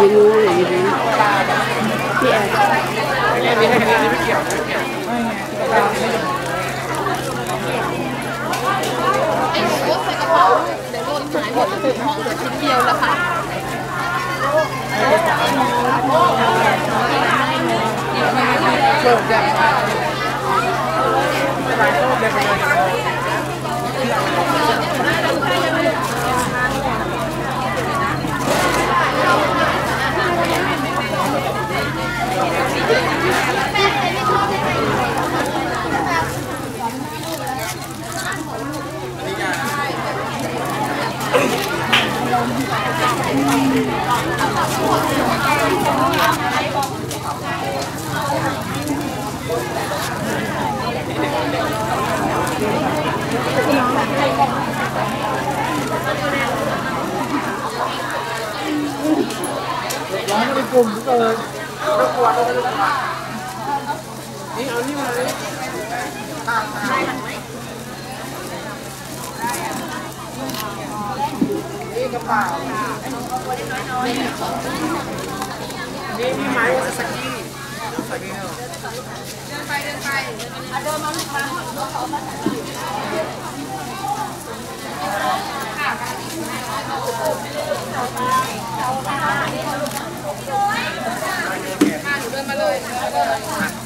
ยืนนี้ฮะยืนนู้นอย่ายืนนี้พี่แอนเนี่ยมีให้คะแนนนี่ไม่ใส่กระเป๋าเดี๋ยวโดนหายหมดถึงห้องเหลือชิ้นเดียวแล้ว Nó đi cùng chúng tôi. Nó quạt nó đi. Đi ở như này. รบกวนรบกวนนี่เอานี่มาเลยนี่กระเป๋านี่มีไม้สกี้สกี้ให้น้องเล็กๆนะย่าให้น้องคนเลย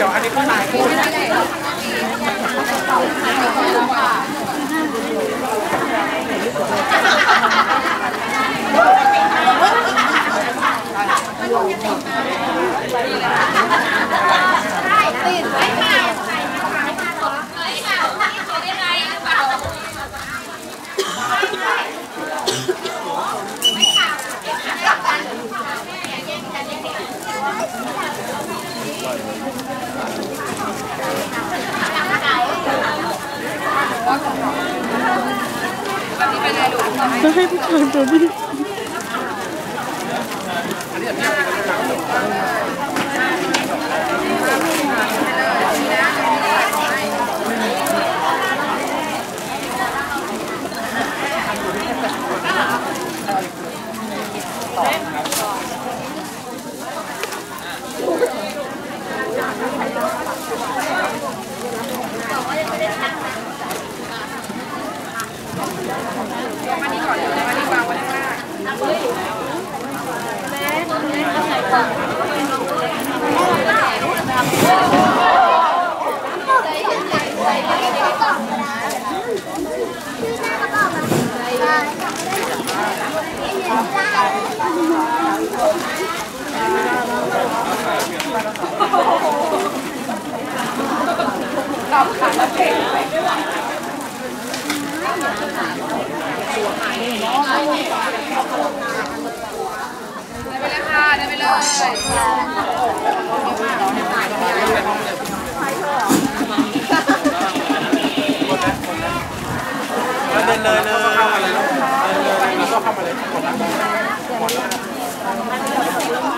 ดี๋ยวเดี๋ยวอันนี้คือลายคู่จะให้ Nó hết hàng rồi đi Thank you. よろしくお願いします。 เดินเลยเลยเข้ามาเลยเดินเลยแล้วก็เข้ามาเลยหมดแล้วหมดแล้ว